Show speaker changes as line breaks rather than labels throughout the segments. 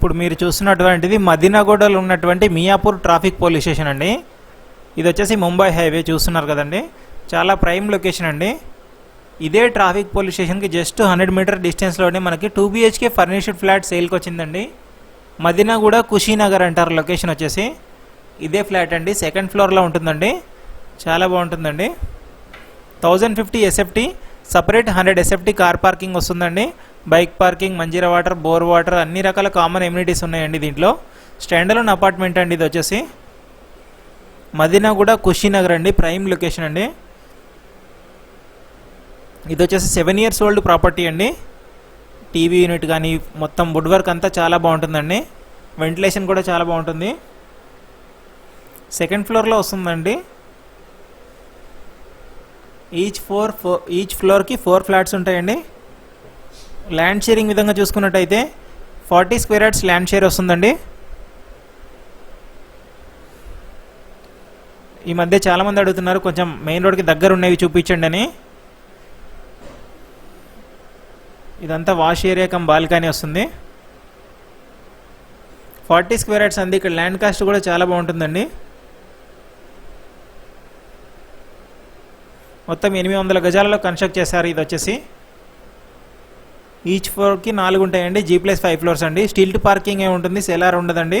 ఇప్పుడు మీరు చూస్తున్నటువంటిది మదీనాగూడలో ఉన్నటువంటి మియాపూర్ ట్రాఫిక్ పోలీస్ స్టేషన్ అండి. ఇది వచ్చేసి ముంబై హైవే చూస్తున్నారు కదండి. చాలా ప్రైమ్ లొకేషన్ అండి. ఇదే ట్రాఫిక్ పోలీస్ స్టేషన్కి జస్ట్ హండ్రెడ్ మీటర్ డిస్టెన్స్లోనే మనకి టూ బీహెచ్కే ఫర్నిష్డ్ ఫ్లాట్ సేల్కి వచ్చిందండి. మదీనాగూడ కుషీనగర్ అంటారు లొకేషన్ వచ్చేసి. ఇదే ఫ్లాట్ అండి. సెకండ్ ఫ్లోర్లో ఉంటుందండి. చాలా బాగుంటుందండి. Thousand fifty SFT separate hundred SFT car parking వస్తుందండి. Bike parking Manjira water bore water అన్ని రకాల కామన్ ఎమ్యూనిటీస్ ఉన్నాయండి దీంట్లో. స్టాండలోన్ అపార్ట్మెంట్ అండి ఇది వచ్చేసి. మదీనాగూడ కుషీనగర్ అండి ప్రైమ్ లొకేషన్ అండి. ఇది వచ్చేసి సెవెన్ ఇయర్స్ ఓల్డ్ ప్రాపర్టీ అండి. టీవీ యూనిట్ కానీ మొత్తం వుడ్ వర్క్ అంతా చాలా బాగుంటుందండి. వెంటిలేషన్ కూడా చాలా బాగుంటుంది. సెకండ్ ఫ్లోర్లో వస్తుందండి. ఈచ్ ఫోర్ ఫోర్ ఈచ్ ఫ్లోర్కి ఫోర్ ఫ్లాట్స్ ఉంటాయండి. ల్యాండ్ షేరింగ్ విధంగా చూసుకున్నట్టయితే forty square yards land share వస్తుందండి. ఈ మధ్య చాలామంది అడుగుతున్నారు కొంచెం మెయిన్ రోడ్కి దగ్గర ఉన్నవి చూపించండి అని. ఇదంతా వాష్ ఏరియా కమ్ బాల్కనీ వస్తుంది. ఫార్టీ స్క్వేర్ యార్డ్స్ అంది ఇక్కడ ల్యాండ్ కాస్ట్ కూడా చాలా బాగుంటుందండి. మొత్తం ఎనిమిది వందల గజాలలో కన్స్ట్రక్ట్ చేశారు ఇది వచ్చేసి. ఈచ్ ఫ్లోర్కి నాలుగు ఉంటాయండి. జీ ప్లస్ ఫైవ్ ఫ్లోర్స్ అండి. స్టిల్ట్ పార్కింగ్ ఏ ఉంటుంది. సెలార్ ఉండదండి.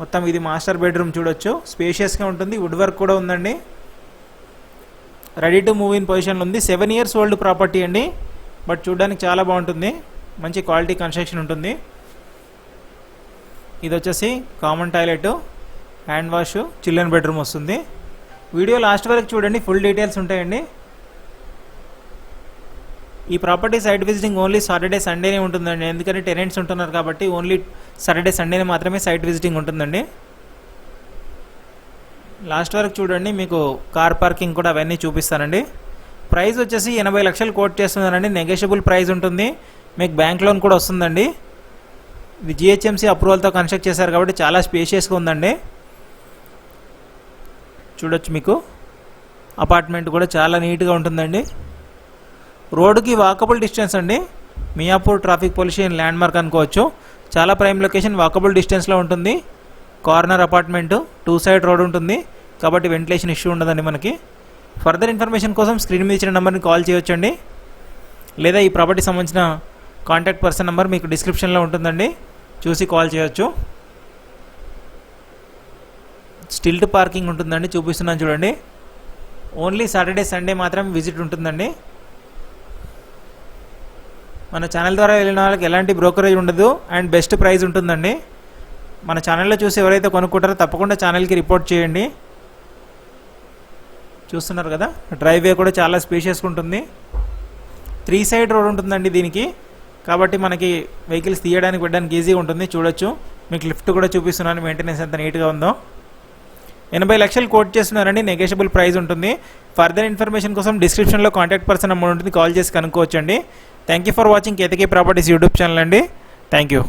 మొత్తం ఇది మాస్టర్ బెడ్రూమ్ చూడొచ్చు. స్పేషియస్గా ఉంటుంది. వుడ్ వర్క్ కూడా ఉందండి. రెడీ టు మూవ్ ఇన్ పొజిషన్లో ఉంది. సెవెన్ ఇయర్స్ ఓల్డ్ ప్రాపర్టీ అండి. బట్ చూడడానికి చాలా బాగుంటుంది. మంచి క్వాలిటీ కన్స్ట్రక్షన్ ఉంటుంది. ఇది వచ్చేసి common toilet hand wash children bedroom వస్తుంది. వీడియో లాస్ట్ వరకు చూడండి. ఫుల్ డీటెయిల్స్ ఉంటాయండి. ఈ property site visiting only Saturday సండేనే ఉంటుందండి. ఎందుకంటే టెనెంట్స్ ఉంటున్నారు కాబట్టి ఓన్లీ సాటర్డే సండేనే మాత్రమే సైట్ విజిటింగ్ ఉంటుందండి. లాస్ట్ వరకు చూడండి మీకు కార్ పార్కింగ్ కూడా అవన్నీ చూపిస్తానండి. ప్రైస్ వచ్చేసి ఎనభై లక్షలు కోట్ చేస్తున్నారండి నెగోషియబుల్ ప్రైస్ ఉంటుంది. మీకు బ్యాంక్ లోన్ కూడా వస్తుందండి. ఇది జిహెచ్ఎంసీ అప్రూవల్తో కన్స్ట్రక్ట్ చేశారు కాబట్టి చాలా స్పేషియస్గా ఉందండి. చూడొచ్చు మీకు. అపార్ట్మెంట్ కూడా చాలా నీట్గా ఉంటుందండి. రోడ్డుకి వాకబుల్ డిస్టెన్స్ అండి. Miyapur traffic pollution landmark అనుకోవచ్చు. చాలా ప్రైమ్ లొకేషన్ వాకబుల్ డిస్టెన్స్లో ఉంటుంది. Corner apartment two side road ఉంటుంది. కాబట్టి వెంటిలేషన్ ఇష్యూ ఉండదండి మనకి. ఫర్దర్ ఇన్ఫర్మేషన్ కోసం స్క్రీన్ మీద ఇచ్చిన నెంబర్ని కాల్ చేయొచ్చండి. లేదా ఈ ప్రాపర్టీ సంబంధించిన కాంటాక్ట్ పర్సన్ నెంబర్ మీకు డిస్క్రిప్షన్లో ఉంటుందండి. చూసి కాల్ చేయొచ్చు. స్టిల్ట్ పార్కింగ్ ఉంటుందండి. చూపిస్తున్నాను చూడండి. ఓన్లీ సాటర్డే సండే మాత్రం విజిట్ ఉంటుందండి. మన ఛానల్ ద్వారా వెళ్ళిన వాళ్ళకి ఎలాంటి బ్రోకరేజ్ ఉండదు అండ్ బెస్ట్ ప్రైస్ ఉంటుందండి. మన ఛానల్లో చూసి ఎవరైతే కొనుక్కుంటారో తప్పకుండా ఛానల్కి రిపోర్ట్ చేయండి. చూస్తున్నారు కదా? డ్రైవే కూడా చాలా స్పేషియస్గా ఉంటుంది. త్రీ సైడ్ రోడ్ ఉంటుందండి దీనికి. కాబట్టి మనకి వెహికల్స్ తీయడానికి పెట్టడానికి ఈజీగా ఉంటుంది. చూడొచ్చు. మీకు లిఫ్ట్ కూడా చూపిస్తున్నాను. మెయింటెనెన్స్ ఎంత నీట్గా ఉందో. ఎనభై లక్షలు కోట్ చేస్తున్నారండి నెగోషియబుల్ ప్రైస్ ఉంటుంది. ఫర్దర్ ఇన్ఫర్మేషన్ కోసం డిస్క్రిప్షన్లో కాంటాక్ట్ పర్సన్ నెంబర్ ఉంటుంది కాల్ చేసి కనుక్కోవచ్చండి. Thank you for watching Ketaki properties YouTube channel అండి. Thank you